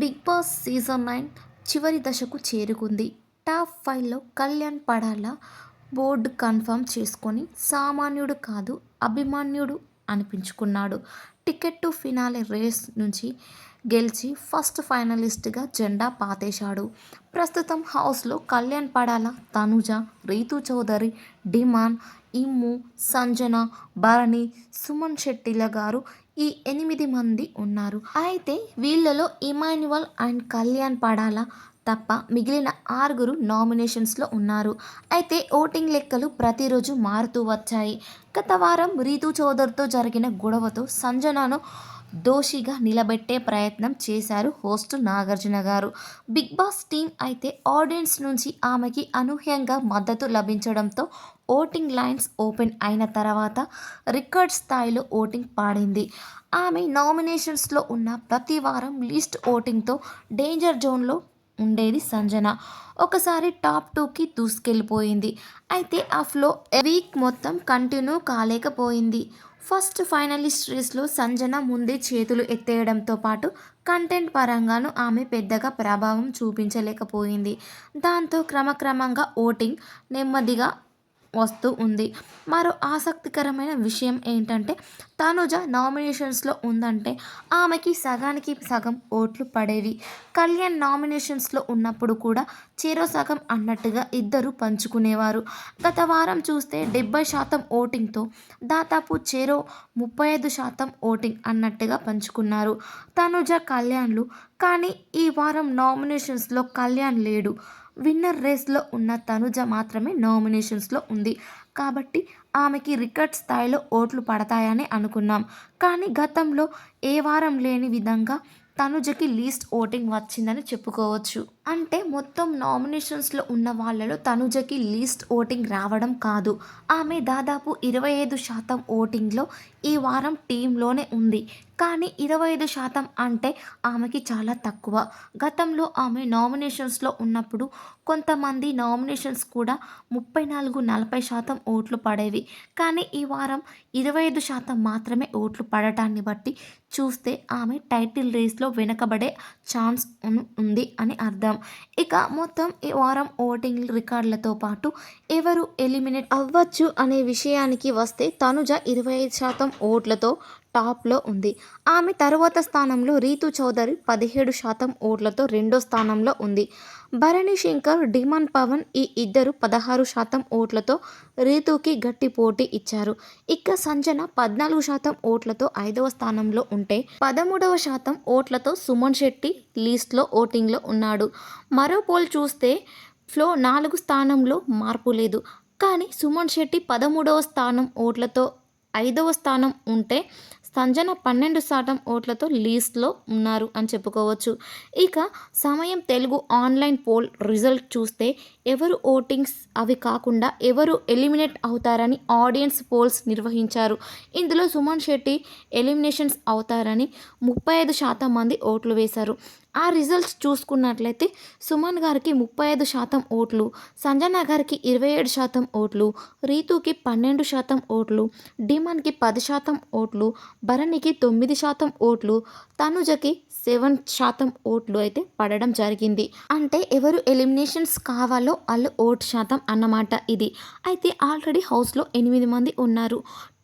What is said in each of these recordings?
Big boss season nine చివరి దశకు చేరుకుంది. టాప్ ఫైవ్లో కళ్యాణ్ పడాల బోర్డు కన్ఫర్మ్ చేసుకొని సామాన్యుడు కాదు అభిమన్యుడు అనిపించుకున్నాడు. టికెట్ టు ఫినాలే రేస్ నుంచి గెలిచి ఫస్ట్ ఫైనలిస్ట్గా జెండా పాతేశాడు. ప్రస్తుతం హౌస్లో కళ్యాణ్ పడాల తనుజ రీతు చౌదరి డిమాన్ ఇమ్ము సంజన భరణి సుమన్ శెట్టిల గారు ఈ ఎనిమిది మంది ఉన్నారు. అయితే వీళ్ళలో ఇమాన్యువల్ అండ్ కళ్యాణ్ పడాల తప్ప మిగిలిన ఆరుగురు నామినేషన్స్లో ఉన్నారు. అయితే ఓటింగ్ లెక్కలు ప్రతిరోజు మారుతూ వచ్చాయి. గత వారం రీతు చౌదరితో జరిగిన గొడవతో సంజనాను దోషిగా నిలబెట్టే ప్రయత్నం చేశారు హోస్ట్ నాగార్జున గారు. బిగ్ బాస్ టీం అయితే ఆడియన్స్ నుంచి ఆమెకి అనూహ్యంగా మద్దతు లభించడంతో ఓటింగ్ లైన్స్ ఓపెన్ అయిన తర్వాత రికార్డ్ స్థాయిలో ఓటింగ్ పాడింది. ఆమె నామినేషన్స్లో ఉన్న ప్రతి వారం లీస్ట్ ఓటింగ్తో డేంజర్ జోన్లో ఉండేది సంజన. ఒకసారి టాప్ టూకి దూసుకెళ్ళిపోయింది. అయితే ఆ ఫ్లో వీక్ మొత్తం కంటిన్యూ కాలేకపోయింది. ఫస్ట్ ఫైనలిస్ట్ రేస్లో సంజన ముందే చేతులు ఎత్తేయడంతో పాటు కంటెంట్ పరంగాను ఆమె పెద్దగా ప్రభావం చూపించలేకపోయింది. దాంతో క్రమక్రమంగా ఓటింగ్ నెమ్మదిగా వస్తూ ఉంది. మరో ఆసక్తికరమైన విషయం ఏంటంటే తనుజ నామినేషన్స్లో ఉందంటే ఆమెకి సగానికి సగం ఓట్లు పడేవి. కళ్యాణ్ నామినేషన్స్లో ఉన్నప్పుడు కూడా చెరో సగం అన్నట్టుగా ఇద్దరు పంచుకునేవారు. గత వారం చూస్తే డెబ్బై శాతం ఓటింగ్తో దాదాపు చెరో ముప్పై ఐదు శాతం ఓటింగ్ అన్నట్టుగా పంచుకున్నారు. తనుజ కళ్యాణ్లు కానీ ఈ వారం నామినేషన్స్లో కళ్యాణ్ లేడు. విన్నర్ రేస్లో ఉన్న తనుజ మాత్రమే నామినేషన్స్లో ఉంది. కాబట్టి ఆమెకి రికార్డ్ స్థాయిలో ఓట్లు పడతాయని అనుకున్నాం. కానీ గతంలో ఏ వారం లేని విధంగా తనుజకి లీస్ట్ ఓటింగ్ వచ్చిందని చెప్పుకోవచ్చు. అంటే మొత్తం నామినేషన్స్లో ఉన్న వాళ్ళలో తనుజకి లీస్ట్ ఓటింగ్ రావడం కాదు. ఆమె దాదాపు ఇరవై ఐదు శాతం ఓటింగ్లో ఈ వారం టీంలోనే ఉంది. కానీ ఇరవై ఐదు శాతం అంటే ఆమెకి చాలా తక్కువ. గతంలో ఆమె నామినేషన్స్లో ఉన్నప్పుడు కొంతమంది నామినేషన్స్ కూడా ముప్పై నాలుగు నలభై శాతం ఓట్లు పడేవి. కానీ ఈ వారం ఇరవై ఐదు శాతం మాత్రమే ఓట్లు పడటాన్ని బట్టి చూస్తే ఆమె టైటిల్ రేస్లో వెనకబడే ఛాన్స్ ఉంది అని అర్థం. ఇక మొత్తం ఈ వారం ఓటింగ్ రికార్డులతో పాటు ఎవరు ఎలిమినేట్ అవ్వచ్చు అనే విషయానికి వస్తే తనుజ ఇరవై ఐదు శాతం ఓట్లతో టాప్లో ఉంది. ఆమె తరువాత స్థానంలో రీతు చౌదరి పదిహేడు శాతం ఓట్లతో రెండో స్థానంలో ఉంది. భరణి శంకర్ డిమాన్ పవన్ ఈ ఇద్దరు పదహారు శాతం ఓట్లతో రీతుకి గట్టి పోటీ ఇచ్చారు. ఇక సంజన పద్నాలుగు శాతం ఓట్లతో ఐదవ స్థానంలో ఉంటే పదమూడవ శాతం ఓట్లతో సుమన్ శెట్టి లీస్ట్లో ఓటింగ్లో ఉన్నాడు. మరో పోల్ చూస్తే ఫ్లో నాలుగు స్థానంలో మార్పు లేదు. కానీ సుమన్ శెట్టి పదమూడవ స్థానం ఓట్లతో ఐదవ స్థానం ఉంటే సంజన పన్నెండు శాతం ఓట్లతో లీస్ట్లో ఉన్నారు అని చెప్పుకోవచ్చు. ఇక సమయం తెలుగు ఆన్లైన్ పోల్ రిజల్ట్ చూస్తే ఎవరు ఓటింగ్స్ అవి కాకుండా ఎవరు ఎలిమినేట్ అవుతారని ఆడియన్స్ పోల్స్ నిర్వహించారు. ఇందులో సుమన్ శెట్టి ఎలిమినేషన్స్ అవుతారని ముప్పై ఐదు శాతం మంది ఓట్లు వేశారు. ఆ రిజల్ట్స్ చూసుకున్నట్లయితే సుమన్ గారికి ముప్పై ఐదు శాతం ఓట్లు సంజన గారికి ఇరవై ఏడు శాతం ఓట్లు రీతుకి పన్నెండు శాతం ఓట్లు డిమన్కి పది శాతం ఓట్లు భరణికి తొమ్మిది శాతం ఓట్లు తనుజకి సెవెన్ శాతం ఓట్లు అయితే పడడం జరిగింది. అంటే ఎవరు ఎలిమినేషన్స్ కావాలో వాళ్ళు ఓటు శాతం అన్నమాట ఇది. అయితే ఆల్రెడీ హౌస్లో ఎనిమిది మంది ఉన్నారు.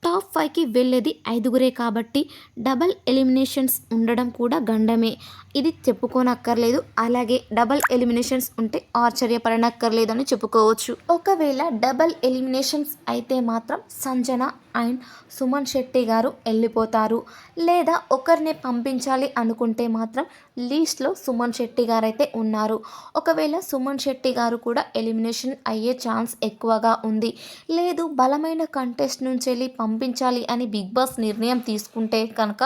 టాప్ ఫైవ్కి వెళ్ళేది ఐదుగురే కాబట్టి డబల్ ఎలిమినేషన్స్ ఉండడం కూడా గండమే. ఇది చెప్పుకోనక్కర్లేదు. అలాగే డబల్ ఎలిమినేషన్స్ ఉంటే ఆశ్చర్యపడనక్కర్లేదు అని చెప్పుకోవచ్చు. ఒకవేళ డబల్ ఎలిమినేషన్స్ అయితే మాత్రం సంజన అండ్ సుమన్ శెట్టి గారు వెళ్ళిపోతారు. లేదా ఒకరిని పంపించాలి అనుకుంటే మాత్రం లీస్ట్లో సుమన్ శెట్టి గారు అయితే ఉన్నారు. ఒకవేళ సుమన్ శెట్టి గారు కూడా ఎలిమినేషన్ అయ్యే ఛాన్స్ ఎక్కువగా ఉంది. లేదు బలమైన కంటెస్ట్ నుంచి వెళ్ళి పంపించాలి అని బిగ్ బాస్ నిర్ణయం తీసుకుంటే కనుక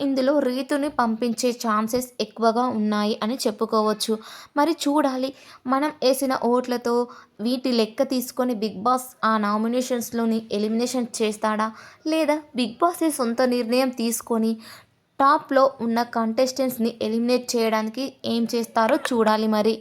ఇందులో రీతుని పంపించే ఛాన్సెస్ ఎక్కువగా ఉన్నాయి అని చెప్పుకోవచ్చు. మరి చూడాలి. మనం వేసిన ఓట్లతో వీటి లెక్క తీసుకొని బిగ్ బాస్ ఆ నామినేషన్స్లోని ఎలిమినేషన్ చేస్తాడా? లేదా బిగ్ బాసే సొంత నిర్ణయం తీసుకొని టాప్లో ఉన్న కంటెస్టెంట్స్ని ఎలిమినేట్ చేయడానికి ఏం చేస్తారో చూడాలి మరి.